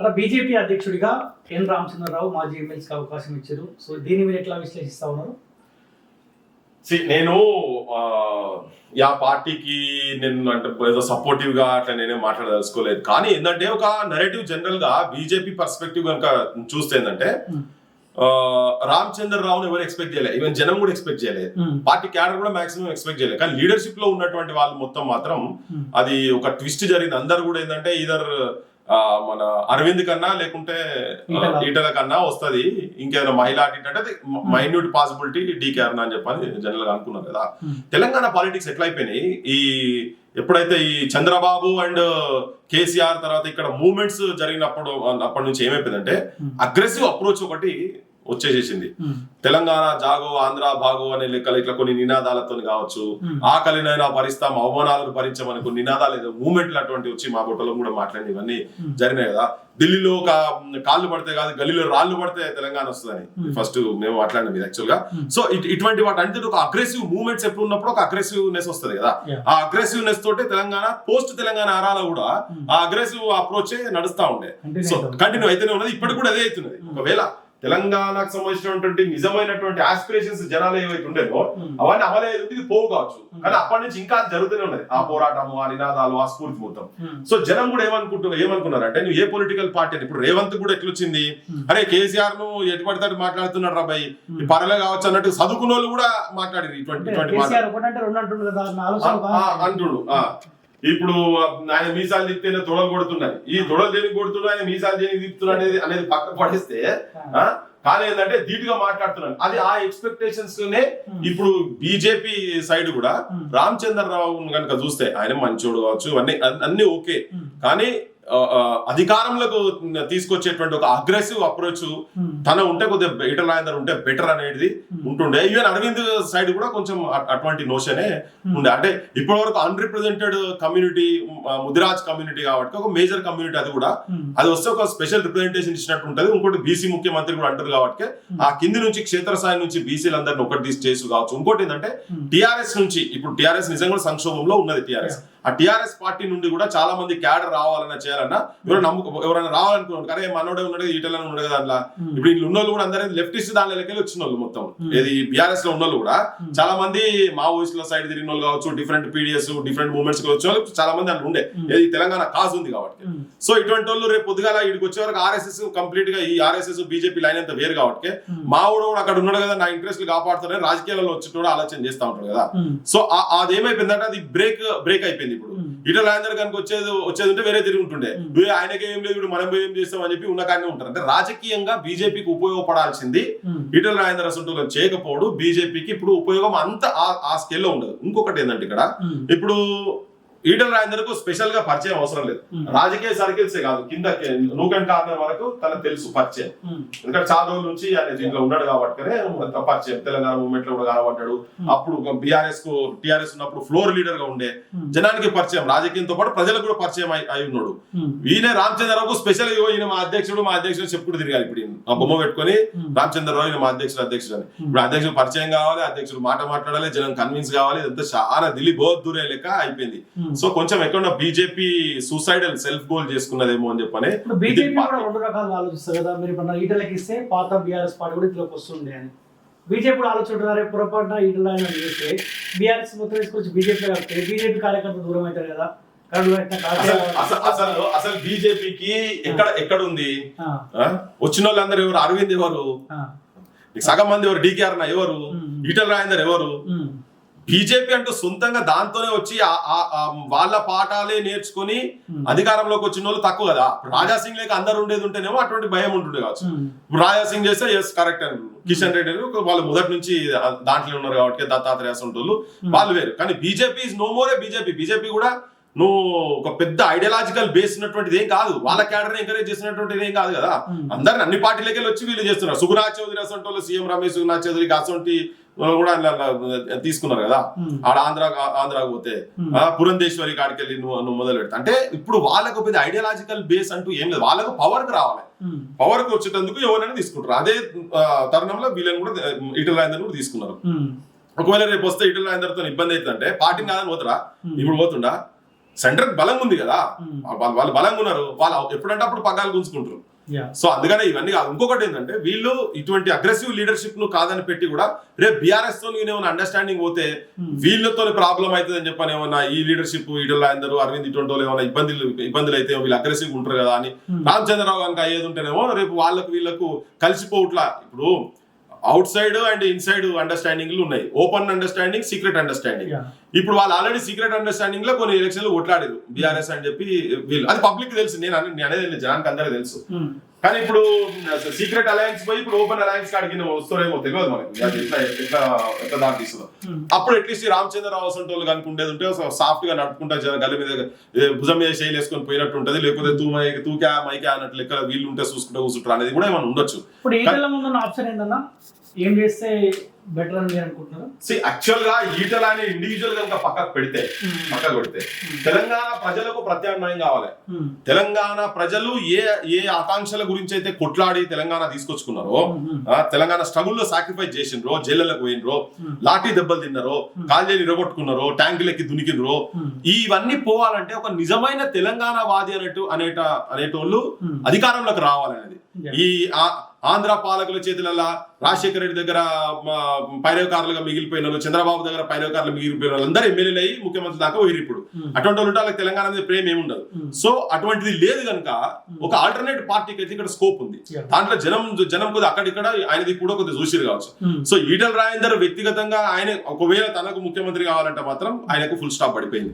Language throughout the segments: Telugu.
అలా బీజేపీ అధ్యక్షుడిగా ఎన్ రామచంద్రరావు మాజీ ఎమ్మెల్సీకి అవకాశం ఇచ్చారు. సో దీన్ని మీరు ఎట్లా విశ్లేషిస్తా ఉన్నారు? నేను యా పార్టీకి నేను అంటే ఏదో సపోర్టివ్గా అట్లా నేనేం మాట్లాడదలుచుకోలేదు. కానీ ఏంటంటే ఒక నెరేటివ్ జనరల్గా బీజేపీ పర్స్పెక్టివ్ కనుక చూస్తే ఏంటంటే. రామచంద్ర రావుని ఎవరు ఎక్స్పెక్ట్ చేయలేదు ఈవెన్ జనం కూడా ఎక్స్పెక్ట్ చేయలేదు. పార్టీ క్యాడర్ కూడా మాక్సిమం ఎక్స్పెక్ట్ చేయలేదు కానీ లీడర్షిప్లో ఉన్నటువంటి వాళ్ళు మొత్తం మాత్రం. అది ఒక ట్విస్ట్ జరిగింది. అందరు కూడా ఏంటంటే ఇదర్ మన అరవింద్ కన్నా లేకుంటే ఈటల. కన్నా వస్తది ఇంకేదైనా మహిళా అంటే అది మైన్యూట్ పాసిబిలిటీ డీకే అరుణ అని చెప్పని జనరల్గా అనుకున్నారు కదా. తెలంగాణ పాలిటిక్స్ ఎట్లా అయిపోయినాయి ఈ ఎప్పుడైతే ఈ చంద్రబాబు అండ్ కేసీఆర్ తర్వాత ఇక్కడ మూవ్మెంట్స్ జరిగినప్పుడు అప్పటి నుంచి ఏమైపోయిందంటే. అగ్రెసివ్ అప్రోచ్ ఒకటి వచ్చేసేసింది. తెలంగాణ జాగో ఆంధ్ర భాగో అనే లెక్కలు ఇట్లా కొన్ని నినాదాలతో కావచ్చు. ఆకలినైనా భరిస్తాం అవమానాలను భరించమని కొన్ని నినాదాలు ఏదో మూమెంట్లు అటువంటి వచ్చి మా బొట్టలో కూడా మాట్లాడి ఇవన్నీ. జరిగినాయి కదా ఢిల్లీలో ఒక కాళ్ళు పడితే కాదు గల్లీలో రాళ్ళు పడితే తెలంగాణ వస్తుందని. ఫస్ట్ మేము మాట్లాడినది యాక్చువల్గా. సో ఇట్- ఇటువంటి వాటి అంటే ఒక అగ్రెసివ్ మూవ్మెంట్స్ ఎప్పుడు ఉన్నప్పుడు ఒక అగ్రెసివ్నెస్ వస్తుంది కదా. ఆ అగ్రెసివ్నెస్ తోటే తెలంగాణ పోస్ట్ తెలంగాణ ఆరాలో కూడా. ఆ అగ్రెసివ్ అప్రోచ్ నడుస్తా ఉండే సో. కంటిన్యూ అయితేనే ఉన్నది ఇప్పటికి కూడా అదే అవుతున్నది. ఒకవేళ తెలంగాణకు సంబంధించినటువంటి నిజమైనటువంటి ఆస్పిరేషన్స్ జనాలు ఏవైతే ఉండేవో. అవన్నీ అమలయ్యేది ఇది పోవు కావచ్చు. కానీ అప్పటి నుంచి ఇంకా జరుగుతూనే ఉన్నది ఆ పోరాటము ఆ నినాదాలు ఆ స్ఫూర్తి మొత్తం. సో జనం కూడా ఏమనుకుంటున్నారు ఏమనుకున్నారంటే నువ్వు ఏ పొలిటికల్ పార్టీ అని ఇప్పుడు రేవంత్ కూడా ఎట్లొచ్చింది. అరే కేసీఆర్ను ఎటు పడితే మాట్లాడుతున్నాడు రా భయ్. ఈ పర్లే కావచ్చు అన్నట్టు చదువుకున్న వాళ్ళు కూడా మాట్లాడారు ఇటువంటి అంటుండు ఇప్పుడు ఆయన మీసాలు తిప్పితేనే తొడలు కొడుతున్నాయి ఈ తొడలు దేనికి కొడుతున్నాయి ఆయన మీసాలు దేనికి తిప్పుతున్నాడు అనేది అనేది పక్క పడేస్తే కానీ ఏంటంటే ధీటుగా మాట్లాడుతున్నాను అది ఆ ఎక్స్పెక్టేషన్స్ నే Hmm. ఇప్పుడు బీజేపీ సైడ్ కూడా. రామచంద్రరావు కనుక చూస్తే ఆయన మంచోడు కావచ్చు అన్ని అన్ని ఓకే. కానీ అధికారంలోకి తీసుకొచ్చేటువంటి ఒక అగ్రెసివ్ అప్రోచ్ Hmm. తన ఉంటే కొద్దిగా ఈటల రాజేందర్ ఉంటే బెటర్ అనేది Hmm. ఉంటుండే ఈవెన్ అరవింద్ సైడ్ కూడా కొంచెం అటువంటి నోషనే Hmm. ఉండే అంటే ఇప్పటి వరకు అన్రిప్రజెంటెడ్ కమ్యూనిటీ ముదిరాజ్ కమ్యూనిటీ కాబట్టి ఒక మేజర్ కమ్యూనిటీ అది కూడా. అది వస్తే ఒక స్పెషల్ రిప్రజెంటేషన్ ఇచ్చినట్టు ఉంటది ఇంకోటి బీసీ ముఖ్యమంత్రి కూడా అంటారు కాబట్టి. ఆ కింది నుంచి క్షేత్రస్థాయి నుంచి బీసీలు అందరిని ఒకటి తీసి చేసు కావచ్చు ఇంకోటి ఏంటంటే. టిఆర్ఎస్ నుంచి ఇప్పుడు టిఆర్ఎస్ నిజంగా సంక్షోభంలో ఉన్నది టిఆర్ఎస్ ఆ టిఆర్ఎస్ పార్టీ నుండి కూడా చాలా మంది క్యాడర్ రావాలన్నా చేయాలన్నా ఎవరైనా నమ్ముకో ఎవరైనా రావాలనుకున్నాడు అరే మనోడే ఉన్నాడు ఈటలని ఉన్నాడు కదా అందులో. ఇప్పుడు వీళ్ళు ఉన్న వాళ్ళు కూడా అందరూ లెఫ్టిస్ట్ దాని లెక్కలు వచ్చిన వాళ్ళు మొత్తం. ఏది బీఆర్ఎస్లో ఉన్న వాళ్ళు కూడా. చాలా మంది మావోయిస్టుల సైడ్ తిరిగిన వాళ్ళు కావచ్చు డిఫరెంట్ పీడిఎస్ డిఫరెంట్ మూవ్మెంట్స్ వచ్చిన వాళ్ళు చాలా మంది అందులో ఉండే. ఏది తెలంగాణ కాజ్ ఉంది కాబట్టి. సో ఇటువంటి వాళ్ళు రేపు పొద్దుగాల ఇక్కడికి వచ్చే వరకు ఆర్ఎస్ఎస్ కంప్లీట్గా ఈ ఆర్ఎస్ఎస్ బీజేపీ లైన్ అంతా వేరు కాబట్టి. మా ఊడు కూడా అక్కడ ఉన్నాడు కదా నా ఇంట్రెస్ట్ కాపాడుతారని రాజకీయాలలో వచ్చేటోడు ఆలోచన చేస్తా ఉంటాడు కదా. సో ఆ- అది ఏమైపోయిందంటే అది బ్రేక్ బ్రేక్ అయిపోయింది ఇప్పుడు Hmm. ఇటల రాజేందర్ కనుక వచ్చేది వచ్చేది ఉంటే వేరే తిరిగి ఉంటుండే Hmm. "ఏ, ఆయనకి ఏం లేదు ఇప్పుడు మనం ఏం చేస్తాం అని చెప్పి ఉన్న కాడనే ఉంటారు అంటే రాజకీయంగా బీజేపీకి ఉపయోగపడాల్సింది. ఈటల రాజేందర్ అసలు చేయకపోవడం బీజేపీకి ఇప్పుడు ఉపయోగం అంత ఆ- స్కేల్లో ఉండదు ఇంకొకటి ఏంటంటే ఇక్కడ. ఇప్పుడు ఈటల రాజేందర్కు స్పెషల్గా పరిచయం అవసరం లేదు. రాజకీయ సర్కిల్సే కాదు కింద నూకన్ కార్నర్ వరకు తనకు తెలుసు పరిచయం. ఎందుకంటే చాలా రోజుల నుంచి ఆయన దీంట్లో ఉన్నాడు కాబట్టి పరిచయం తెలంగాణ మూవ్మెంట్లో కూడా కనబడ్డాడు. అప్పుడు బీఆర్ఎస్కు టిఆర్ఎస్ ఉన్నప్పుడు ఫ్లోర్ లీడర్గా ఉండే. జనానికి పరిచయం రాజకీయంతో పాటు ప్రజలకు కూడా పరిచయం అయి ఉన్నాడు. ఈయన రామచంద్రరావుకు స్పెషల్ ఈయన మా అధ్యక్షుడు మా అధ్యక్షుడు చెప్పుకుంటూ తిరగాలి ఇప్పుడు. ఆ బొమ్మ పెట్టుకొని. రామచంద్రరావు ఈయన మా అధ్యక్షుడు అధ్యక్షుడు అని ఇప్పుడు అధ్యక్షుడు పరిచయం కావాలి అధ్యక్షుడు మాట మాట్లాడాలి జనం కన్విన్స్ కావాలి ఇదంతా చాలా దిల్లీ బోధ్ దూరే లెక్క అయిపోయింది. సో కొంచెం ఎక్కడ బీజేపీ సూసైడల్ సెల్ఫ్ గోల్ చేసుకున్నదేమో అని చెప్పని బీజేపీ కూడా రెండు రకాలుగా ఆలోచిస్తారు కదా. మీరు ఇప్పుడు ఈటలకి ఇస్తే పాత బీఆర్ఎస్ పార్టీ కూడా ఇంట్లోకి వస్తుంది అని. బీజేపీ కూడా ఆలోచింటున్నారు పొరపాటున ఈటల ఆయన చేస్తే బీఆర్ఎస్ మొత్తం తీసుకొచ్చి బీజేపీ కడితే బీజేపీ కార్యకర్తలు దూరం అవుతారు కదా. అసలు అసలు బీజేపీకి ఎక్కడ ఎక్కడ ఉంది? వచ్చిన వాళ్ళందరూ ఎవరు? అరవింద్ ఎవరు? సగం మంది ఎవరు? డీకేఆర్ ఎవరు? ఉమ్. ఈటల రాజేందర్ ఎవరు? ఉమ్, బీజేపీ అంటూ సొంతంగా దాంతోనే వచ్చి వాళ్ళ పాఠాలే నేర్చుకొని ఉమ్. అధికారంలోకి వచ్చిన వాళ్ళు తక్కువ కదా. ఇప్పుడు రాజా సింగ్ లేక అందరు ఉండేది ఉంటేనేమో అటువంటి భయం ఉంటుండే కావచ్చు. ఇప్పుడు రాజా సింగ్ చేస్తే ఎస్ కరెక్ట్ అని. కిషన్ రెడ్డి వాళ్ళు మొదటి నుంచి దాంట్లో ఉన్నారు కాబట్టి దత్తాత్రేయ వాళ్ళు వాళ్ళు వేరు. కానీ BJP is no more BJP. BJP కూడా నువ్వు ఒక పెద్ద ఐడియాలజికల్ బేస్ ఉన్నటువంటిది ఏం కాదు. వాళ్ళ క్యాడర్ ఎంకరేజ్ చేసినటువంటిది ఏం కాదు కదా. ఉమ్. అందరిని అన్ని పార్టీలకి వచ్చి వీళ్ళు చేస్తున్నారు. సుగునాథ్ చౌదరి అసంటి వాళ్ళు సీఎం రమేష్ సుగునాథ్ చౌదరి అసంటి కూడా తీసుకున్నారు కదా. ఆడ ఆంధ్ర ఆంధ్రాకు పోతే పురంధేశ్వరి కాడికి వెళ్ళి నువ్వు నువ్వు మొదలు పెడతా. అంటే ఇప్పుడు వాళ్ళకు పెద్ద ఐడియాలజికల్ బేస్ అంటూ ఏం లేదు. వాళ్ళకు పవర్కి రావాలి. పవర్కి వచ్చేటందుకు ఎవరైనా తీసుకుంటారు. అదే తరుణంలో వీళ్ళని కూడా ఇటల రాజేందర్ కూడా తీసుకున్నారు. ఒకవేళ రేపు వస్తే ఇటల రాజేందర్తో ఇబ్బంది అవుతుందంటే పార్టీని కాదని పోతారా. ఇప్పుడు పోతుండా? సెంటర్ బలంగా ఉంది కదా. వాళ్ళు బలంగా ఉన్నారు. వాళ్ళు ఎప్పుడంటే అప్పుడు పగ్గాలు గుంజుకుంటారు. సో అందుకనే ఇవన్నీ కాదు. ఇంకొకటి ఏంటంటే వీళ్ళు ఇటువంటి అగ్రెసివ్ లీడర్షిప్ను కాదని పెట్టి కూడా రేపు బీఆర్ఎస్తో ఏమైనా అండర్స్టాండింగ్ పోతే Hmm. వీళ్ళతో ప్రాబ్లం అవుతుంది అని చెప్పని ఏమన్నా ఈ లీడర్షిప్ ఈడల అందరూ అరవింద్ ఇటువంటి వాళ్ళు ఏమైనా ఇబ్బందులు ఇబ్బందులు అయితే వీళ్ళు అగ్రెసివ్ ఉంటారు కదా అని Hmm. రామచంద్రరావు కనుక అయ్యేది ఉంటేనేమో రేపు వాళ్ళకు వీళ్ళకు కలిసిపోవట్లా. ఇప్పుడు అవుట్ సైడ్ అండ్ ఇన్సైడ్ అండర్స్టాండింగ్లు ఉన్నాయి. ఓపెన్ అండర్స్టాండింగ్ సీక్రెట్ అండర్స్టాండింగ్ ఇప్పుడు వాళ్ళు ఆల్రెడీ సీక్రెట్ అండర్స్టాండింగ్లో కొన్ని ఎలక్షన్లు కొట్లాడారు. బీఆర్ఎస్ అని చెప్పి వీళ్ళు. అది పబ్లిక్ తెలుసు. నేను అనే- నేను అనేది జనానికి అందరికీ తెలుసు. కానీ ఇప్పుడు సీక్రెట్ అలయన్స్ పోయి ఇప్పుడు ఓపెన్ అలయన్స్ కాడికి వస్తారేమో తెలియదు మనకి. అది ఎట్లా ఎట్లా ఎట్లా దారి తీస్తుందో. ఉమ్. అప్పుడు అట్లీస్ట్ రామచంద్రరావు అసంటి వాళ్ళు కనుక ఉండేది ఉంటే సాఫ్ట్గా నడుపుకుంటా గల్లి మీద భుజం మీద శైలి వేసుకొని పోయినట్టు ఉంటది. లేకపోతే తూ తూకా మైకా అన్నట్లు లెక్క వీళ్ళు ఉంటే చూసుకుంటూ కూర్చుంటారు అనేది కూడా ఏమైనా ఉండొచ్చు. ఏం చేస్తే బెటర్ అని మీరు అనుకుంటున్నారు సి యాక్చువల్గా ఈటల అనే ఇండివిజువల్ కనుక పక్కకు పెడితే పక్కకు పెడితే తెలంగాణ ప్రజలకు ప్రత్యామ్నాయం కావాలి ఉమ్. తెలంగాణ ప్రజలు ఏ ఏ ఆకాంక్షల గురించి అయితే కొట్లాడి తెలంగాణ తీసుకొచ్చుకున్నారో తెలంగాణ స్ట్రగుల్లో సాక్రిఫైస్ చేసిండ్రో జైళ్ళకు పోయినరో Hmm. లాఠీ దెబ్బలు తిన్నారో కాల్జేలు ఇరగొట్టుకున్నారో ట్యాంకులెక్కి దునికినరో Hmm. ఇవన్నీ పోవాలంటే ఒక నిజమైన తెలంగాణ వాది అనేటు అనేట అనేటోళ్ళు Hmm. అధికారంలోకి రావాలనేది. ఈ ఆంధ్ర పాలకుల చేతులలో రాజశేఖర రెడ్డి దగ్గర పైరవకారులుగా మిగిలిపోయిన వాళ్ళు చంద్రబాబు దగ్గర పైరవకారులు మిగిలిపోయిన వాళ్ళు అందరూ ఎమ్మెల్యేలు అయ్యి ముఖ్యమంత్రి దాకా పోయిరు ఇప్పుడు. అటువంటి వాళ్ళు వాళ్ళకి తెలంగాణ మీద ప్రేమ ఏముండదు. సో అటువంటిది లేదు కనుక ఒక ఆల్టర్నేట్ పార్టీకి అయితే ఇక్కడ స్కోప్ ఉంది. దాంట్లో జనం జనం కొద్దిగా అక్కడిక్కడ ఆయనది కూడా కొద్దిగా చూసిరు కావచ్చు. సో ఈటల రాజేందర్ వ్యక్తిగతంగా ఆయన ఒకవేళ తనకు ముఖ్యమంత్రి కావాలంటే మాత్రం ఆయనకు ఫుల్ స్టాప్ పడిపోయింది.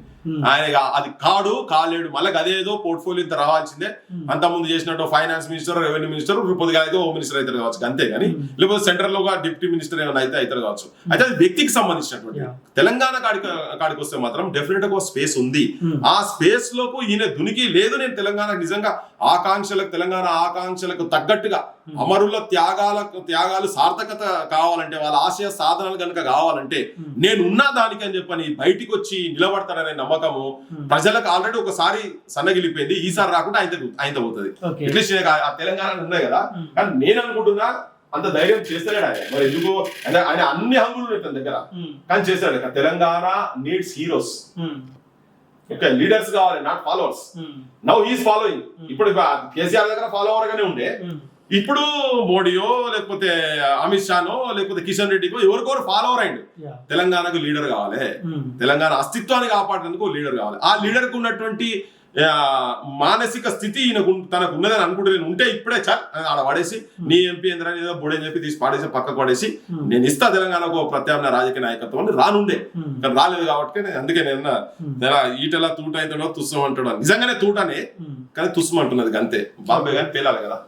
ఆయన అది కాడు కాలేడు మళ్ళీ అదేదో పోర్ట్ఫోలియో ఇంత రావాల్సిందే. అంత ముందు చేసినట్టు ఫైనాన్స్ మినిస్టర్ రెవెన్యూ మినిస్టర్ పొద్దుగా అయితే హోమ్ మినిస్టర్ అవుతారు కావచ్చు అంతే కానీ Hmm. లేకపోతే సెంట్రల్లో డిప్యూటీ మినిస్టర్ ఏమైనా అయితే అవుతారు కావచ్చు అయితే అది వ్యక్తికి సంబంధించినటువంటి. తెలంగాణ కాడికి కాడికి వస్తే మాత్రం డెఫినెట్గా స్పేస్ ఉంది Hmm. ఆ స్పేస్లోకి ఈయన దునికి లేదు నేను తెలంగాణ నిజంగా ఆకాంక్షలకు తెలంగాణ ఆకాంక్షలకు తగ్గట్టుగా Hmm. అమరుల త్యాగాలకు త్యాగాలు సార్థకత కావాలంటే వాళ్ళ ఆశయ సాధనలు కనుక కావాలంటే Hmm. నేను ఉన్నా దానికి అని చెప్పని బయటికి వచ్చి నిలబడతాడనే నమ్మకము Hmm. ప్రజలకు ఆల్రెడీ ఒకసారి సన్నగిలిపోయింది ఈసారి రాకుండా ఆయన ఆయన పోతుంది అట్లీస్ట్ తెలంగాణ ఉన్నాయి కదా Hmm. కానీ నేను అనుకుంటున్నా అంత ధైర్యం చేస్తలేడు ఆయన మరి ఎందుకు అంటే ఆయన అన్ని హంగులు తన దగ్గర. కానీ చేస్తాడు Telangana needs heroes. Okay leaders కావాలి not followers. Now is following ఇప్పుడు కేసీఆర్ దగ్గర ఫాలోవర్ గానే ఉండే. ఇప్పుడు మోడీయో లేకపోతే అమిత్ షానో లేకపోతే కిషన్ రెడ్డికో ఎవరికొరు ఫాలోవర్ అయిండు యా. తెలంగాణకు లీడర్ కావాలి. తెలంగాణ అస్తిత్వాన్ని కాపాడేందుకు లీడర్ కావాలి ఆ లీడర్కు ఉన్నటువంటి మానసిక స్థితి ఈయనకు తనకు ఉన్నదని అనుకుంటే నేను ఉంటే ఇప్పుడే చాల్. అని ఆడ పడేసి నీ ఎంపీ ఎంద్రని ఏదో బుడని చెప్పి తీసి పాడేసి పక్కకు పడేసి. నేను ఇస్తా తెలంగాణకు ఒక ప్రత్యామ్నాయ రాజకీయ నాయకత్వం అని రానుండే. కానీ రాలేదు కాబట్టి నేను అందుకే నేను ఈటలా తూట అవుతాడో తుస్సం అంటాడో నిజంగానే తూటనే. కానీ తుస్సం అంటున్నది అంతే బాంబే కానీ పేలాలి కదా.